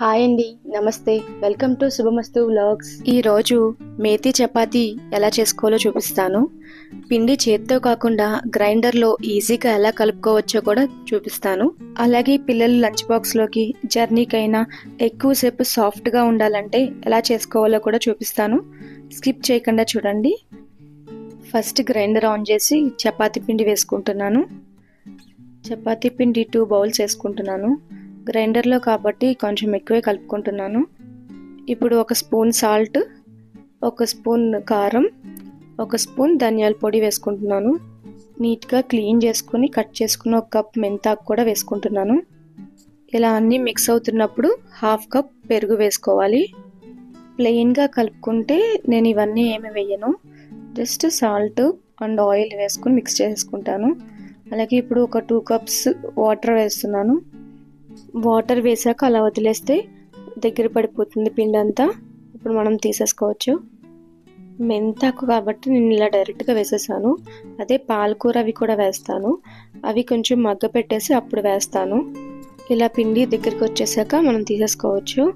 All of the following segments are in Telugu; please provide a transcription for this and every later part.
హాయ్ అండి నమస్తే. Welcome to Shubhamasthu vlogs. ఈరోజు మేతి చపాతీ ఎలా చేసుకోవాలో చూపిస్తాను. పిండి చేత్తో కాకుండా గ్రైండర్లో ఈజీగా ఎలా కలుపుకోవచ్చో కూడా చూపిస్తాను. అలాగే పిల్లలు లంచ్ బాక్స్లోకి జర్నీకైనా ఎక్కువసేపు సాఫ్ట్గా ఉండాలంటే ఎలా చేసుకోవాలో కూడా చూపిస్తాను. స్కిప్ చేయకుండా చూడండి. ఫస్ట్ గ్రైండర్ ఆన్ చేసి చపాతి పిండి వేసుకుంటున్నాను. చపాతీ పిండి టూ బౌల్స్ వేసుకుంటున్నాను. గ్రైండర్లో కాబట్టి కొంచెం ఎక్కువే కలుపుకుంటున్నాను. ఇప్పుడు ఒక స్పూన్ సాల్ట్ ఒక స్పూన్ కారం ఒక స్పూన్ ధనియాల పొడి వేసుకుంటున్నాను. నీట్గా క్లీన్ చేసుకుని కట్ చేసుకున్న ఒక కప్ మెంతాకు కూడా వేసుకుంటున్నాను. ఇలా అన్నీ మిక్స్ అవుతున్నప్పుడు హాఫ్ కప్ పెరుగు వేసుకోవాలి. ప్లెయిన్గా కలుపుకుంటే నేను ఇవన్నీ ఏమి వేయను. జస్ట్ సాల్ట్ అండ్ ఆయిల్ వేసుకుని మిక్స్ చేసుకుంటాను. అలాగే ఇప్పుడు ఒక టూ కప్స్ వాటర్ వేస్తున్నాను. వాటర్ వేసాక అలా వదిలేస్తే దగ్గర పడిపోతుంది పిండి అంతా ఇప్పుడు మనం తీసేసుకోవచ్చు. మెంతాకు కాబట్టి నేను ఇలా డైరెక్ట్గా వేసేసాను. అదే పాలకూర అవి కూడా వేస్తాను. అవి కొంచెం మగ్గ పెట్టేసి అప్పుడు వేస్తాను. ఇలా పిండి దగ్గరికి వచ్చేసాక మనం తీసేసుకోవచ్చు.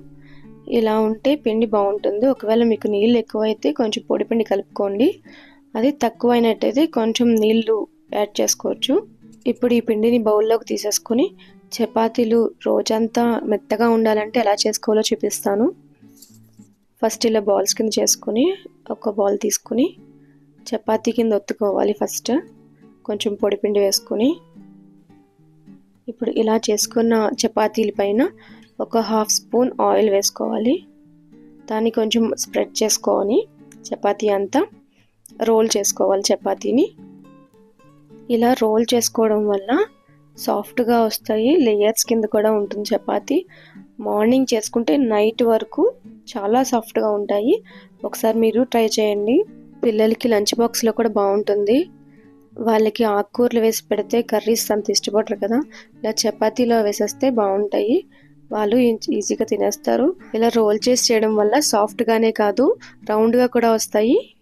ఇలా ఉంటే పిండి బాగుంటుంది. ఒకవేళ మీకు నీళ్ళు ఎక్కువైతే కొంచెం పొడి పిండి కలుపుకోండి. అది తక్కువైనట్టయితే కొంచెం నీళ్ళు యాడ్ చేసుకోవచ్చు. ఇప్పుడు ఈ పిండిని బౌల్లోకి తీసేసుకొని చపాతీలు రోజంతా మెత్తగా ఉండాలంటే ఎలా చేసుకోవాలో చూపిస్తాను. ఫస్ట్ ఇలా బాల్స్ కింద చేసుకొని ఒక బాల్ తీసుకుని చపాతీ కింద ఒత్తుకోవాలి ఫస్ట్. కొంచెం పొడిపిండి వేసుకొని. ఇప్పుడు ఇలా చేసుకున్న చపాతీల పైన ఒక హాఫ్ స్పూన్ ఆయిల్ వేసుకోవాలి. దాన్ని కొంచెం స్ప్రెడ్ చేసుకొని చపాతీ అంతా రోల్ చేసుకోవాలి చపాతీని. ఇలా రోల్ చేసుకోవడం వల్ల సాఫ్ట్గా వస్తాయి. లేయర్స్ కింద కూడా ఉంటుంది చపాతి. మార్నింగ్ చేసుకుంటే నైట్ వరకు చాలా సాఫ్ట్గా ఉంటాయి. ఒకసారి మీరు ట్రై చేయండి. పిల్లలకి లంచ్ బాక్స్లో కూడా బాగుంటుంది. వాళ్ళకి ఆకుకూరలు వేసి పెడితే కర్రీస్ అంత ఇష్టపడరు కదా. ఇలా చపాతీలో వేసేస్తే బాగుంటాయి. వాళ్ళు ఈజీగా తినేస్తారు. ఇలా రోల్ చేసి చేయడం వల్ల సాఫ్ట్గానే కాదు రౌండ్గా కూడా వస్తాయి.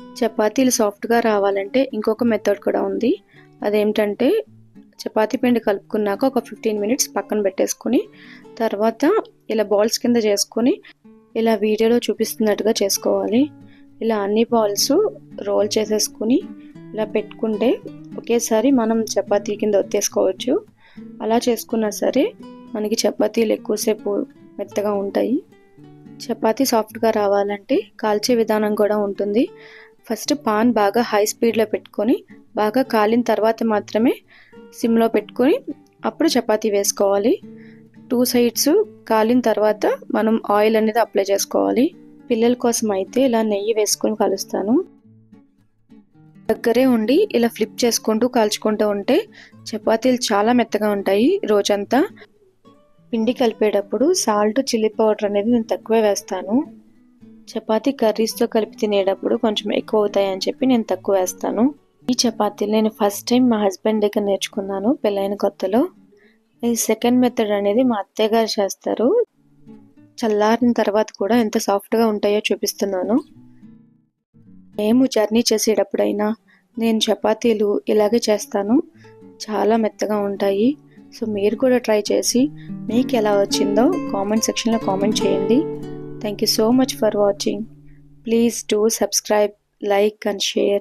చపాతీలు సాఫ్ట్గా రావాలంటే ఇంకొక మెథడ్ కూడా ఉంది. అదేంటంటే చపాతీ పిండి కలుపుకున్నాక ఒక ఫిఫ్టీన్ మినిట్స్ పక్కన పెట్టేసుకుని తర్వాత ఇలా బాల్స్ కింద చేసుకొని ఇలా వీడియోలో చూపిస్తున్నట్టుగా చేసుకోవాలి. ఇలా అన్ని బాల్స్ రోల్ చేసేసుకుని ఇలా పెట్టుకుంటే ఒకేసారి మనం చపాతీ కింద ఒత్తేసుకోవచ్చు. అలా చేసుకున్నా సరే మనకి చపాతీలు ఎక్కువసేపు మెత్తగా ఉంటాయి. చపాతీ సాఫ్ట్గా రావాలంటే కాల్చే విధానం కూడా ఉంటుంది. ఫస్ట్ పాన్ బాగా హై స్పీడ్లో పెట్టుకొని బాగా కాలిన తర్వాత మాత్రమే సిమ్లో పెట్టుకొని అప్పుడు చపాతీ వేసుకోవాలి. టూ సైడ్స్ కాలిన తర్వాత మనం ఆయిల్ అనేది అప్లై చేసుకోవాలి. పిల్లల కోసం అయితే ఇలా నెయ్యి వేసుకొని కలుస్తాను. దగ్గరే ఉండి ఇలా ఫ్లిప్ చేసుకుంటూ కాల్చుకుంటూ ఉంటే చపాతీలు చాలా మెత్తగా ఉంటాయి రోజంతా. పిండి కలిపేటప్పుడు సాల్ట్ చిల్లీ పౌడర్ అనేది నేను తక్కువే వేస్తాను. చపాతీ కర్రీస్తో కలిపి తినేటప్పుడు కొంచెం ఎక్కువ అవుతాయి అని చెప్పి నేను తక్కువ వేస్తాను. ఈ చపాతీలు నేను ఫస్ట్ టైం మా హస్బెండ్ దగ్గర నేర్చుకున్నాను పెళ్ళైన కొత్తలో. ఈ సెకండ్ మెథడ్ అనేది మా అత్తయ్య గారు చేస్తారు. చల్లారిన తర్వాత కూడా ఎంత సాఫ్ట్గా ఉంటాయో చూపిస్తున్నాను. మేము జర్నీ చేసేటప్పుడైనా నేను చపాతీలు ఇలాగే చేస్తాను. చాలా మెత్తగా ఉంటాయి. సో మీరు కూడా ట్రై చేసి మీకు ఎలా వచ్చిందో కామెంట్ సెక్షన్లో కామెంట్ చేయండి. Thank you so much for watching. Please do subscribe, like and share.